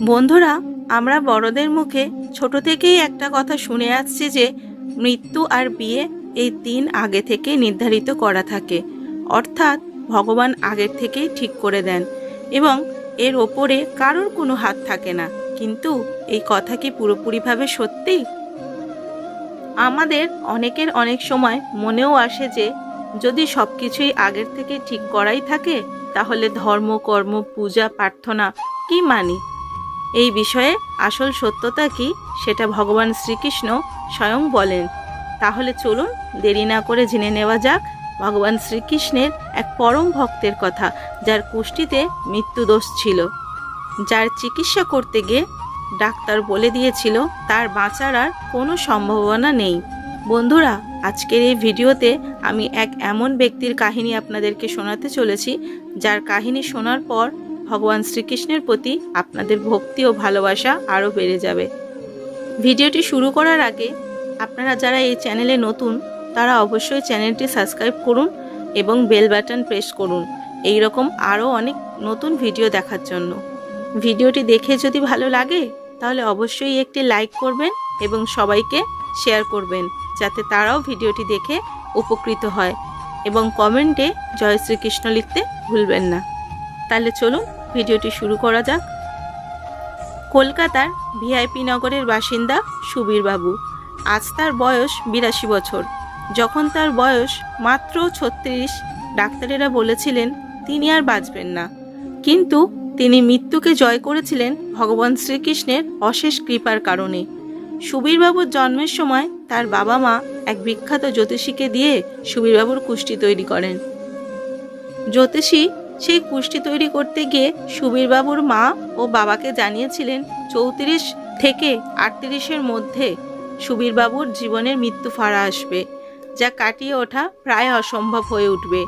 বন্ধুরা, আমরা বড়দের মুখে ছোট থেকেই একটা কথা শুনে আসছি যে, মৃত্যু আর বিয়ে এই দিন আগে থেকে নির্ধারিত করা থাকে। অর্থাৎ ভগবান আগের থেকেই ঠিক করে দেন এবং এর ওপরে কারোর কোনো হাত থাকে না। কিন্তু এই কথা কি পুরোপুরিভাবে সত্যি? আমাদের অনেকের অনেক সময় মনেও আসে যে, যদি সব কিছুই আগের থেকে ঠিক করাই থাকে, তাহলে ধর্ম, কর্ম, পূজা, প্রার্থনা কি মানি? এই বিষয়ে আসল সত্যতা কি সেটা ভগবান শ্রীকৃষ্ণ স্বয়ং বলেন। তাহলে চলুন দেরি না করে জেনে নেওয়া যাক ভগবান শ্রীকৃষ্ণের এক পরম ভক্তের কথা, যার কুষ্টিতে মৃত্যুদোষ ছিল। যার চিকিৎসা করতে গিয়ে ডাক্তার বলে দিয়েছিল, তার বাঁচার আর কোনো সম্ভাবনা নেই। বন্ধুরা, আজকের এই ভিডিওতে আমি এক এমন ব্যক্তির কাহিনী আপনাদেরকে শোনাতে চলেছি, যার কাহিনী শোনার পর ভগবান শ্রীকৃষ্ণের প্রতি আপনাদের ভক্তি ও ভালোবাসা আরও বেড়ে যাবে। ভিডিওটি শুরু করার আগে আপনারা যারা এই চ্যানেলে নতুন, তারা অবশ্যই চ্যানেলটি সাবস্ক্রাইব করুন এবং বেল বাটন প্রেস করুন। এই রকম আরও অনেক নতুন ভিডিও দেখার জন্য। ভিডিওটি দেখে যদি ভালো লাগে, তাহলে অবশ্যই একটি লাইক করবেন এবং সবাইকে শেয়ার করবেন, যাতে তারাও ভিডিওটি দেখে উপকৃত হয় এবং কমেন্টে জয় শ্রীকৃষ্ণ লিখতে ভুলবেন না। তাহলে চলুন ভিডিওটি শুরু করা যাক। কলকাতার ভিআইপি নগরের বাসিন্দা সুবীর বাবু। আজ তার বয়স বিরাশি বছর। যখন তার বয়স মাত্র ছত্রিশ, ডাক্তারেরা বলেছিলেন, তিনি আর বাঁচবেন না। কিন্তু তিনি মৃত্যুকে জয় করেছিলেন ভগবান শ্রীকৃষ্ণের অশেষ কৃপার কারণে। সুবীরবাবুর জন্মের সময় তার বাবা মা এক বিখ্যাত জ্যোতিষীকে দিয়ে সুবীরবাবুর কুষ্টি তৈরি করেন। জ্যোতিষী সেই কুষ্টি তৈরি করতে গিয়ে সুবীরবাবুর মা ও বাবাকে জানিয়েছিলেন চৌত্রিশ থেকে আটত্রিশের মধ্যে সুবীরবাবুর জীবনের মৃত্যু ফাড়া আসবে, যা কাটিয়ে ওঠা প্রায় অসম্ভব হয়ে উঠবে।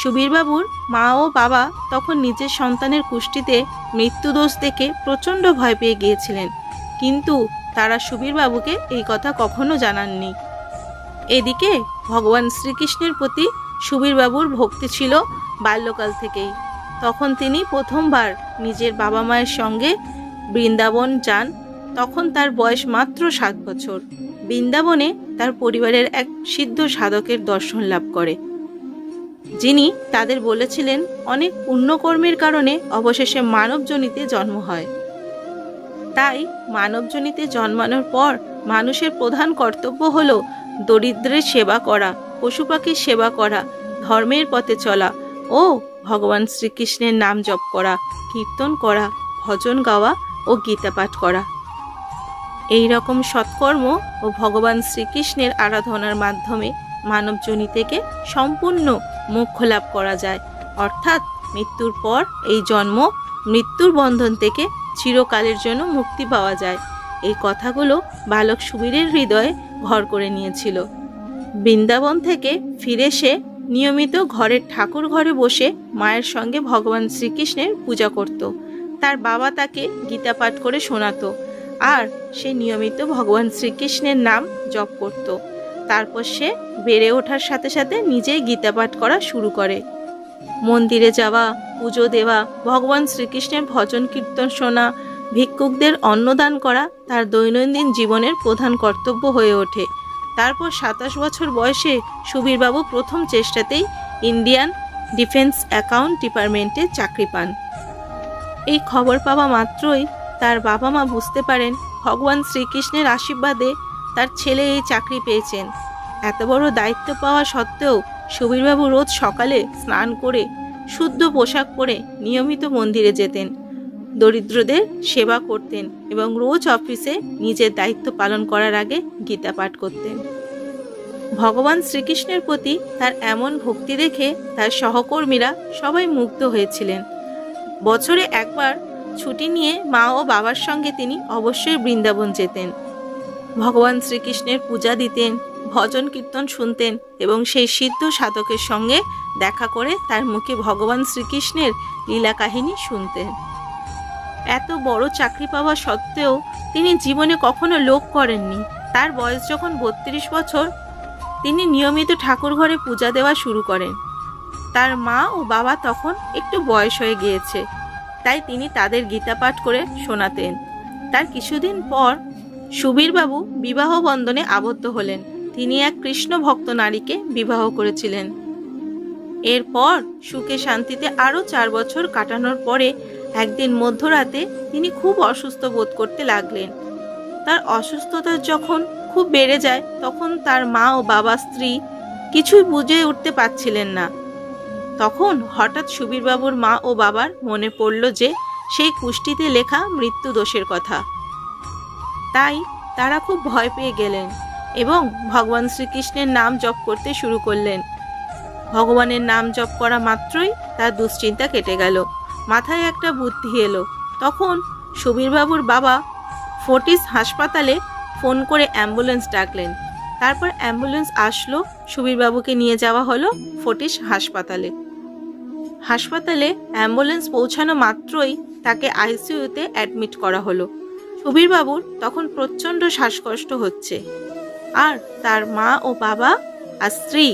সুবীরবাবুর মা ও বাবা তখন নিজের সন্তানের কুষ্টিতে মৃত্যুদোষ দেখে প্রচণ্ড ভয় পেয়ে গিয়েছিলেন, কিন্তু তারা সুবীরবাবুকে এই কথা কখনো জানাননি। এদিকে ভগবান শ্রীকৃষ্ণের প্রতি সুবীরবাবুর ভক্তি ছিল বাল্যকাল থেকেই। তখন তিনি প্রথমবার নিজের বাবা মায়ের সঙ্গে বৃন্দাবন যান। তখন তার বয়স মাত্র সাত বছর। বৃন্দাবনে তার পরিবারের এক সিদ্ধ সাধকের দর্শন লাভ করে। যিনি তাদের বলেছিলেন, অনেক পুণ্যকর্মের কারণে অবশেষে মানবজনিতে জন্ম হয়। তাই মানবজনিতে জন্মানোর পর মানুষের প্রধান কর্তব্য হল দরিদ্রের সেবা করা। পশু পাখির সেবা করা, ধর্মের পথে চলা। ও, ভগবান শ্রীকৃষ্ণের নাম জপ করা, কীর্তন করা, ভজন গাওয়া ও গীতা পাঠ করা। এই রকম সৎকর্ম ও ভগবান শ্রীকৃষ্ণের আরাধনার মাধ্যমে মানবজনী থেকে সম্পূর্ণ মোক্ষ লাভ করা যায়। অর্থাৎ মৃত্যুর পর এই জন্ম মৃত্যুর বন্ধন থেকে চিরকালের জন্য মুক্তি পাওয়া যায়। এই কথাগুলো বালক সুবীরের হৃদয়ে ঘর করে নিয়েছিল। বৃন্দাবন থেকে ফিরে সে নিয়মিত ঘরের ঠাকুর ঘরে বসে মায়ের সঙ্গে ভগবান শ্রীকৃষ্ণের পূজা করত। তার বাবা তাকে গীতা পাঠ করে শোনাতো আর সে নিয়মিত ভগবান শ্রীকৃষ্ণের নাম জপ করত। তারপর সে বেড়ে ওঠার সাথে সাথে নিজেই গীতা পাঠ করা শুরু করে। মন্দিরে যাওয়া, পুজো দেওয়া, ভগবান শ্রীকৃষ্ণের ভজন কীর্তন শোনা, ভিক্ষুকদের অন্নদান করা তার দৈনন্দিন জীবনের প্রধান কর্তব্য হয়ে ওঠে। তারপর সাতাশ বছর বয়সে সুবীরবাবু প্রথম চেষ্টাতেই ইন্ডিয়ান ডিফেন্স অ্যাকাউন্ট ডিপার্টমেন্টে চাকরি পান। এই খবর পাওয়া মাত্রই তার বাবা মা বুঝতে পারেন ভগবান শ্রীকৃষ্ণের আশীর্বাদে তার ছেলে এই চাকরি পেয়েছেন। এত বড় দায়িত্ব পাওয়া সত্ত্বেও সুবীরবাবু রোজ সকালে স্নান করে শুদ্ধ পোশাক পরে নিয়মিত মন্দিরে যেতেন। দরিদ্রদের সেবা করতেন এবং রোজ অফিসে নিজের দায়িত্ব পালন করার আগে গীতা পাঠ করতেন। ভগবান শ্রীকৃষ্ণের প্রতি তার এমন ভক্তি দেখে তার সহকর্মীরা সবাই মুগ্ধ হয়েছিলেন। বছরে একবার ছুটি নিয়ে মা ও বাবার সঙ্গে তিনি অবশ্যই বৃন্দাবন যেতেন। ভগবান শ্রীকৃষ্ণের পূজা দিতেন, ভজন কীর্তন শুনতেন এবং সেই সিদ্ধ সাধকের সঙ্গে দেখা করে তার মুখে ভগবান শ্রীকৃষ্ণের লীলা কাহিনী শুনতেন। এত বড় চাকরি পাওয়া সত্ত্বেও তিনি জীবনে কখনো লোভ করেননি। তার বয়স যখন বত্রিশ বছর, তিনি নিয়মিত ঠাকুর ঘরে পূজা দেওয়া শুরু করেন। তার মা ও বাবা তখন একটু বয়স হয়ে গিয়েছে, তাই তিনি তাদের গীতা পাঠ করে শোনাতেন। তার কিছুদিন পর সুবীরবাবু বিবাহ বন্ধনে আবদ্ধ হলেন। তিনি এক কৃষ্ণ ভক্ত নারীকে বিবাহ করেছিলেন। এরপর সুখে শান্তিতে আরও চার বছর কাটানোর পরে একদিন মধ্যরাতে তিনি খুব অসুস্থ বোধ করতে লাগলেন। তার অসুস্থতা যখন খুব বেড়ে যায়, তখন তার মা ও বাবা স্ত্রী কিছুই বুঝে উঠতে পারছিলেন না। তখন হঠাৎ সুবীরবাবুর মা ও বাবার মনে পড়ল যে, সেই কুষ্টিতে লেখা মৃত্যু দোষের কথা। তাই তারা খুব ভয় পেয়ে গেলেন এবং ভগবান শ্রীকৃষ্ণের নাম জপ করতে শুরু করলেন। ভগবানের নাম জপ করা মাত্রই তার দুশ্চিন্তা কেটে গেল। মাথায় একটা বুদ্ধি এলো। তখন সুবীরবাবুর বাবা ফোর্টিস হাসপাতালে ফোন করে অ্যাম্বুলেন্স ডাকলেন। তারপর অ্যাম্বুলেন্স আসলো সুবীরবাবুকে নিয়ে যাওয়া হলো ফোর্টিস হাসপাতালে। হাসপাতালে অ্যাম্বুলেন্স পৌঁছানো মাত্রই তাকে আইসিইউতে অ্যাডমিট করা হলো। সুবীরবাবুর তখন প্রচণ্ড শ্বাসকষ্ট হচ্ছে। আর তার মা ও বাবা আর স্ত্রী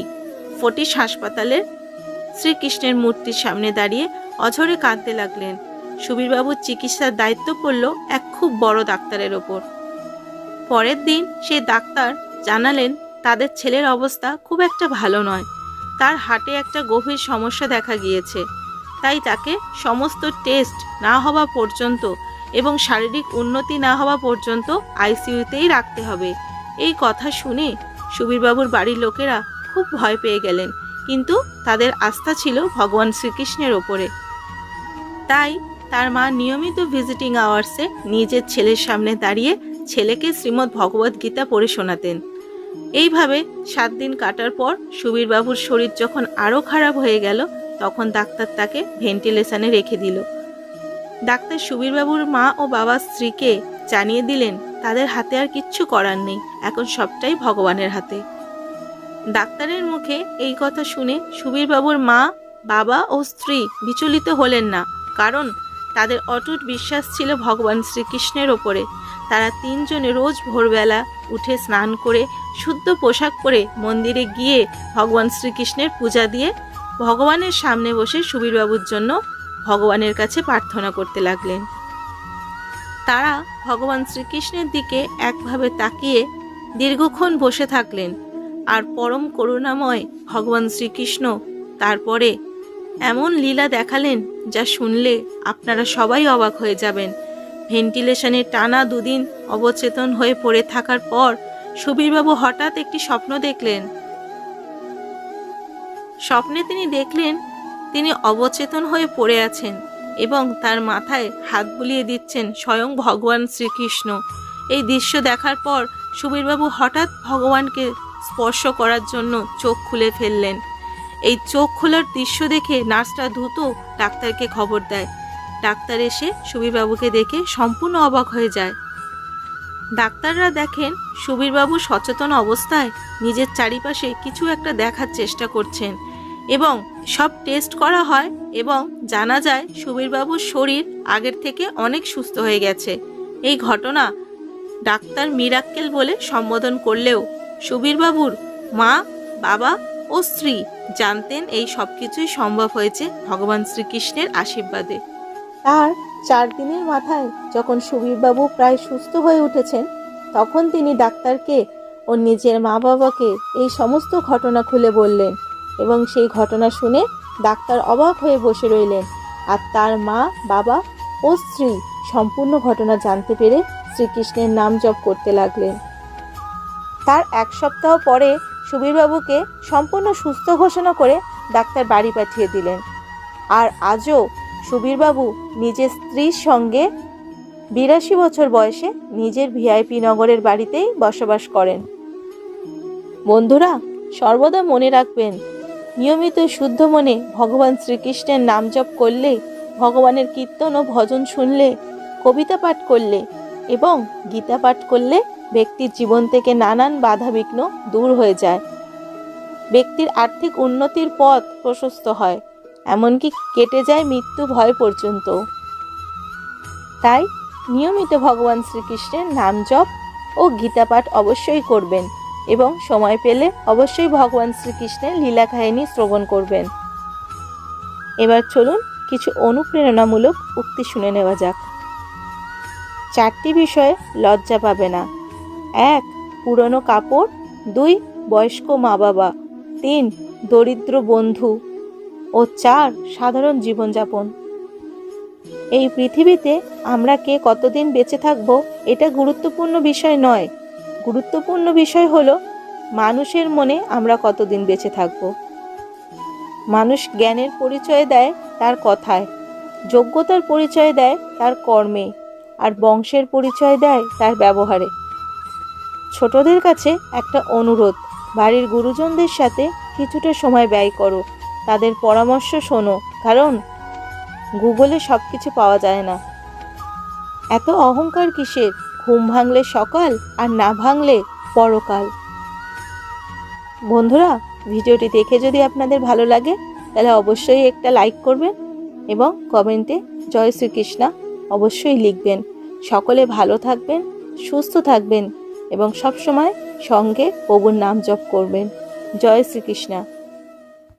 ফটিস হাসপাতালের শ্রীকৃষ্ণের মূর্তির সামনে দাঁড়িয়ে অঝরে কাঁদতে লাগলেন। সুবীরবাবুর চিকিৎসার দায়িত্ব পড়ল এক খুব বড় ডাক্তারের ওপর। পরের দিন সেই ডাক্তার জানালেন, তাদের ছেলের অবস্থা খুব একটা ভালো নয়। তার হাটে একটা গভীর সমস্যা দেখা গিয়েছে। তাই তাকে সমস্ত টেস্ট না হওয়া পর্যন্ত এবং শারীরিক উন্নতি না হওয়া পর্যন্ত আইসিইউতেই রাখতে হবে। এই কথা শুনে সুবীরবাবুর বাড়ির লোকেরা খুব ভয় পেয়ে গেলেন। কিন্তু তাদের আস্থা ছিল ভগবান শ্রীকৃষ্ণের ওপরে। তাই তার মা নিয়মিত ভিজিটিং আওয়ার্সে নিজের ছেলের সামনে দাঁড়িয়ে ছেলেকে শ্রীমদ্ ভগবদ্ গীতা পড়ে শোনাতেন। এইভাবে সাত দিন কাটার পর সুবীরবাবুর শরীর যখন আরও খারাপ হয়ে গেল, তখন ডাক্তার তাকে ভেন্টিলেশনে রেখে দিল। ডাক্তার সুবীরবাবুর মা ও বাবার স্ত্রীকে জানিয়ে দিলেন, তাদের হাতে আর কিচ্ছু করার নেই, এখন সবটাই ভগবানের হাতে। ডাক্তারের মুখে এই কথা শুনে সুবীরবাবুর মা, বাবা ও স্ত্রী বিচলিত হলেন না। কারণ তাদের অটুট বিশ্বাস ছিল ভগবান শ্রীকৃষ্ণের ওপরে। তারা তিনজনে রোজ ভোরবেলা উঠে স্নান করে, শুদ্ধ পোশাক পরে মন্দিরে গিয়ে ভগবান শ্রীকৃষ্ণের পূজা দিয়ে ভগবানের সামনে বসে সুবীরবাবুর জন্য ভগবানের কাছে প্রার্থনা করতে লাগলেন। তারা ভগবান শ্রীকৃষ্ণের দিকে একভাবে তাকিয়ে দীর্ঘক্ষণ বসে থাকলেন। আর পরম করুণাময় ভগবান শ্রীকৃষ্ণ তারপরে এমন লীলা দেখালেন যা শুনলে আপনারা সবাই অবাক হয়ে যাবেন। ভেন্টিলেশনে টানা দুদিন অবচেতন হয়ে পড়ে থাকার পর সুবীরবাবু হঠাৎ একটি স্বপ্ন দেখলেন। স্বপ্নে তিনি দেখলেন তিনি অবচেতন হয়ে পড়ে আছেন এবং তার মাথায় হাত বুলিয়ে দিচ্ছেন স্বয়ং ভগবান শ্রীকৃষ্ণ। এই দৃশ্য দেখার পর সুবীরবাবু হঠাৎ ভগবানকে স্পর্শ করার জন্য চোখ খুলে ফেললেন। এই চোখ খোলার দৃশ্য দেখে নার্সরা দ্রুত ডাক্তারকে খবর দেয়। ডাক্তার এসে সুবীরবাবুকে দেখে সম্পূর্ণ অবাক হয়ে যায়। ডাক্তাররা দেখেন সুবীরবাবু সচেতন অবস্থায় নিজের চারিপাশে কিছু একটা দেখার চেষ্টা করছেন এবং সব টেস্ট করা হয় এবং জানা যায় সুবীরবাবুর শরীর আগের থেকে অনেক সুস্থ হয়ে গেছে। এই ঘটনা ডাক্তার মিরাক্কেল বলে সম্বোধন করলেও সুবীরবাবুর মা, বাবা ও স্ত্রী জানতেন এই সব কিছুই সম্ভব হয়েছে ভগবান শ্রীকৃষ্ণের আশীর্বাদে। তার চার দিনের মাথায় যখন সুবীরবাবু প্রায় সুস্থ হয়ে উঠেছেন, তখন তিনি ডাক্তারকে ও নিজের মা বাবাকে এই সমস্ত ঘটনা খুলে বললেন এবং সেই ঘটনা শুনে ডাক্তার অবাক হয়ে বসে রইলেন। আর তার মা, বাবা ও স্ত্রী সম্পূর্ণ ঘটনা জানতে পেরে শ্রীকৃষ্ণের নাম জপ করতে লাগলেন। তার এক সপ্তাহ পরে সুবীরবাবুকে সম্পূর্ণ সুস্থ ঘোষণা করে ডাক্তার বাড়ি পাঠিয়ে দিলেন। আর আজও সুবীরবাবু নিজের স্ত্রীর সঙ্গে বিরাশি বছর বয়সে নিজের ভিআইপি নগরের বাড়িতেই বসবাস করেন। বন্ধুরা, সর্বদা মনে রাখবেন, নিয়মিত শুদ্ধ মনে ভগবান শ্রীকৃষ্ণের নাম জপ করলে, ভগবানের কীর্তন ও ভজন শুনলে, কবিতা পাঠ করলে এবং গীতা পাঠ করলে ব্যক্তির জীবন থেকে নানান বাধা বিঘ্ন দূর হয়ে যায়। ব্যক্তির আর্থিক উন্নতির পথ প্রশস্ত হয়, এমনকি কেটে যায় মৃত্যু ভয় পর্যন্ত। তাই নিয়মিত ভগবান শ্রীকৃষ্ণের নাম জপ ও গীতা পাঠ অবশ্যই করবেন এবং সময় পেলে অবশ্যই ভগবান শ্রীকৃষ্ণের লীলা কাহিনী শ্রবণ করবেন। এবার চলুন কিছু অনুপ্রেরণামূলক উক্তি শুনে নেওয়া যাক। চারটি বিষয়ে লজ্জা পাবে না। এক, পুরনো কাপড়, দুই, বয়স্ক মা বাবা তিন, দরিদ্র বন্ধু ও চার, সাধারণ জীবনযাপন। এই পৃথিবীতে আমরা কে কতদিন বেঁচে থাকব এটা গুরুত্বপূর্ণ বিষয় নয়। গুরুত্বপূর্ণ বিষয় হলো, মানুষের মনে আমরা কতদিন বেঁচে থাকব। মানুষ জ্ঞানের পরিচয় দেয় তার কথায়, যোগ্যতার পরিচয় দেয় তার কর্মে, আর বংশের পরিচয় দেয় তার ব্যবহারে। ছোটদের কাছে একটা অনুরোধ। বাড়ির গুরুজনদের সাথে কিছুটা সময় ব্যয় করো। তাদের পরামর্শ শোনো, কারণ গুগলে সব কিছু পাওয়া যায় না। এত অহংকার কিসের? ঘুম ভাঙলে সকাল আর না ভাঙলে পরকাল। বন্ধুরা, ভিডিওটি দেখে যদি আপনাদের ভালো লাগে, তাহলে অবশ্যই একটা লাইক করবেন এবং কমেন্টে জয় শ্রীকৃষ্ণা অবশ্যই লিখবেন। সকলে ভালো থাকবেন, সুস্থ থাকবেন। এবং সবসময় সঙ্গে প্রভুর নাম জপ করবেন। জয় শ্রীকৃষ্ণা।